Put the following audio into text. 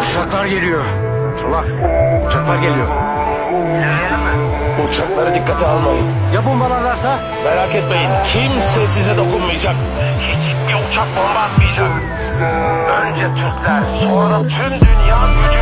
Uçaklar geliyor. Çolak, uçaklar geliyor. İlerleyelim mi? Uçakları dikkate almayın. Ya bombalarlarsa? Merak etmeyin, kimse size dokunmayacak. Hiçbir uçak bomba atmayacak. Önce Türkler, sonra tüm dünya gücü